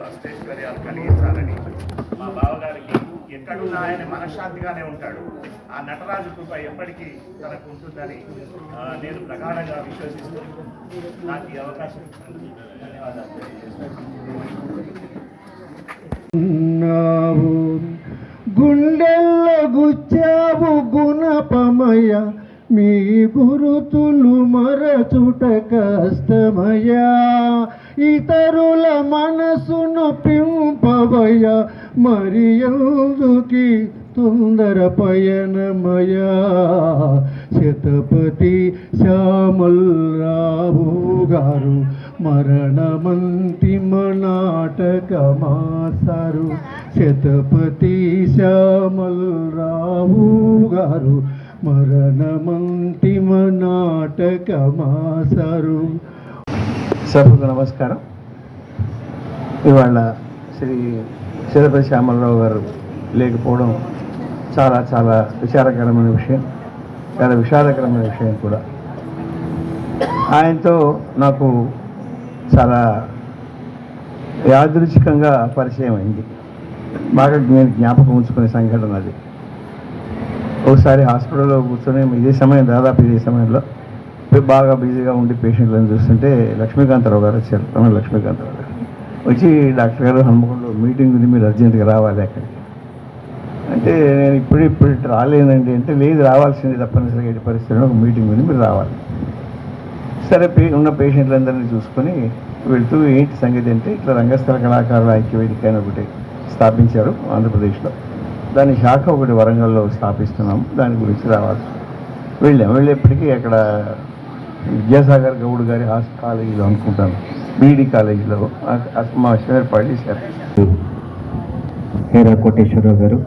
అష్టైశ్వర్యాలు కలిగించాలని మా బావగారికి ఎక్కడున్నా ఆయన మనశ్శాంతిగానే ఉంటాడు. ఆ నటరాజు కృప ఎప్పటికీ తనకు ఉంటుందని నేను ప్రగాఢంగా విశ్వసిస్తూ నాకు ఈ అవకాశం ధన్యవాదాలు గుండెల్లో గుచ్చావు గుణపమయ మీ గురుతులు మరచుట కష్టమయా ఇతరుల మనసును పింపవయ మరి ఎందుకి తొందర పయనమయా శతపతి శ్యామల్ రావు గారు మరణమంతిమ నాటకమాసారు శతపతి శ్యామల్ రావు గారు మరణమంతిమ నాటకమాసారు సభకు నమస్కారం. ఇవాళ శ్రీ శిరపతి శ్యామలరావు గారు లేకపోవడం చాలా చాలా విచారకరమైన విషయం చాలా విషాదకరమైన విషయం కూడా. ఆయనతో నాకు చాలా యాదృచ్ఛికంగా పరిచయం అయింది. బాగా నేను జ్ఞాపకం ఉంచుకునే సంఘటన అది. ఒకసారి హాస్పిటల్లో కూర్చొని ఇదే సమయం దాదాపు ఇదే సమయంలో బాగా బిజీగా ఉండి పేషెంట్లను చూస్తుంటే లక్ష్మీకాంతరావు గారు వచ్చారు రమణ లక్ష్మీకాంతరావు గారు. వచ్చి డాక్టర్ గారు హన్మకొండలో మీటింగ్ ఉంది మీరు అర్జెంటుగా రావాలి అక్కడికి. అంటే నేను ఇప్పుడు ఇప్పుడు రాలేనండి అంటే లేదు రావాల్సింది తప్పనిసరిగా ఎట్టి పరిస్థితుల్లో ఒక మీటింగ్ ఉంది మీరు రావాలి. సరే పే ఉన్న పేషెంట్లందరినీ చూసుకొని వెళ్తూ ఏంటి సంగతి అంటే ఇట్లా రంగస్థల కళాకారుల ఐక్యవేదిక అని ఒకటి స్థాపించారు ఆంధ్రప్రదేశ్లో. దాని శాఖ ఒకటి వరంగల్లో స్థాపిస్తున్నాం దాని గురించి రావాలి. వెళ్ళాం వెళ్ళేప్పటికీ అక్కడ విద్యాసాగర్ గౌడ్ గారి హాస్ కాలేజీలో అనుకుంటాను. బీఈడి కాలేజీలో. ఆ- ఆ సమావేశం ఏర్పాటు చేశారు హేరా కోటేశ్వరరావు గారు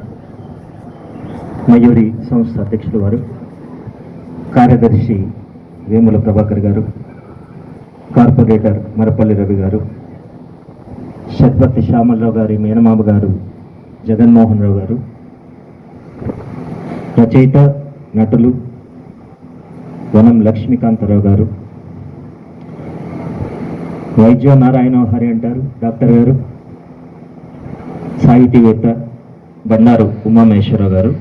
మయూరి సంస్థ అధ్యక్షులు వారు కార్యదర్శి వేముల ప్రభాకర్ గారు కార్పొరేటర్ మరపల్లి రవి గారు షట్పతి శ్యామలరావు గారి మేనమామ గారు జగన్మోహన్ రావు గారు రచయిత నటులు వనం లక్ష్మీకాంతరావు గారు. వైద్య నారాయణ హరి అంటారు డాక్టర్ గారు. సాహితీవేత్త బండారు ఉమామేశ్వరరావు గారు.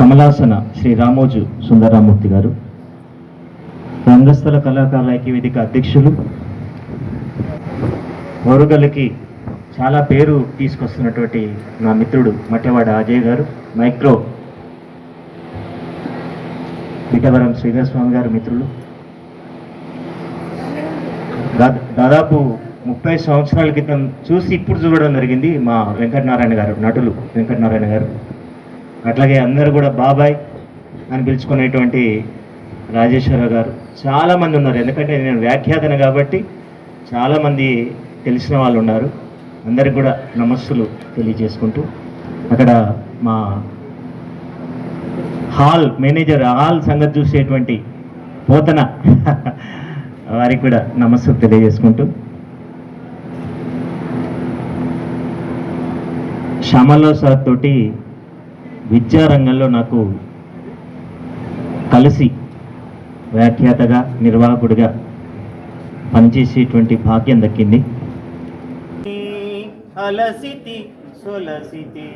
కమలాసన శ్రీ రామోజు సుందరరామూర్తి గారు. రంగస్థల కళాకారుల ఐక్యవేదిక అధ్యక్షులు. వరుగలకి చాలా పేరు తీసుకొస్తున్నటువంటి నా మిత్రుడు మట్టెవాడ అజయ్ గారు. మైక్రో పిఠవరం శ్రీధరస్వామి గారు మిత్రులు. దా- దాదాపు ముప్పై సంవత్సరాల క్రితం చూసి ఇప్పుడు చూడడం జరిగింది మా వెంకటనారాయణ గారు నటులు వెంకటనారాయణ గారు. అట్లాగే అందరూ కూడా బాబాయ్ అని పిలుచుకునేటువంటి రాజేశ్వరరావు గారు. చాలామంది ఉన్నారు. ఎందుకంటే నేను వ్యాఖ్యాతను కాబట్టి చాలామంది తెలిసిన వాళ్ళు ఉన్నారు. అందరికి కూడా నమస్సులు తెలియజేసుకుంటూ అక్కడ మా హాల్ మేనేజర్ హాల్ సంగతి చూసేటువంటి పోతన. వారికి కూడా నమస్సు తెలియజేసుకుంటూ. శ్యామల్లో సార్ తోటి విద్యారంగంలో నాకు కలిసి వ్యాఖ్యాతగా నిర్వాహకుడిగా పనిచేసేటువంటి భాగ్యం దక్కింది. అలసితి సొలసితి.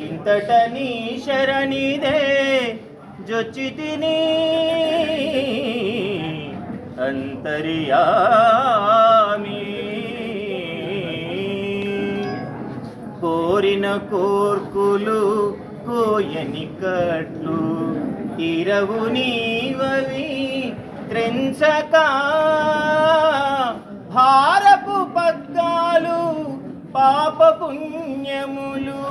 ఇంతట నీ శరణిదే జొచ్చితిని అంతర్యామి. కోరిన కోర్కులు కోయని కట్లు ఇరవు నీవవి త్రెంచక. భారపు పగ్గాలు పాప పుణ్యములు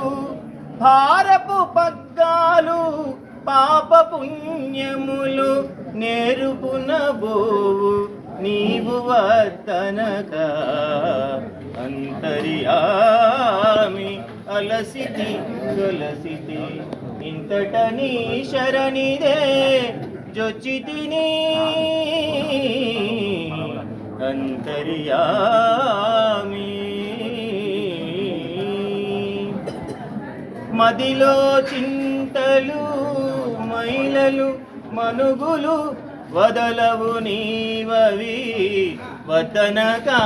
భారపు పగ్గాలు పాప పుణ్యములు నేరుపున నీవు వర్తనక. అంతర్యామి అలసితి తులసితి ఇంతట నీ శరణిదే జొచ్చితిని. అంతర్యామి మదిలో చింతలు మైలలు మనుగులు వదలవు నీవవి వతనకా.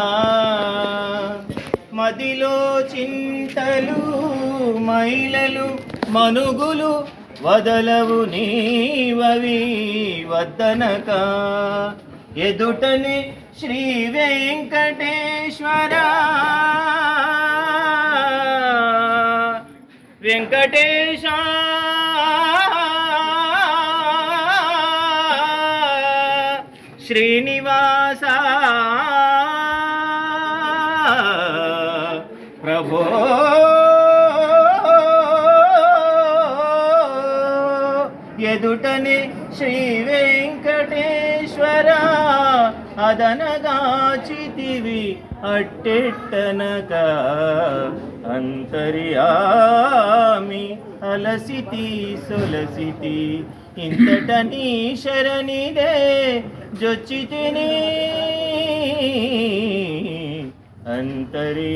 మదిలో చింతలు మైలలు మనుగులు వదలవు నీవవి వద్దనక ఎదుటనే శ్రీ వెంకటేశ్వర వెంకటేశ శ్రీనివాస ప్రభో. ఎదుటని శ్రీ వెంకటేశ్వర అదనగాచితివి అట్టెట్టనక అంతర్యా అలసితి సొలసితి. ఇంతట నీ శరణిదే జొచ్చితిని. అంతర్యామి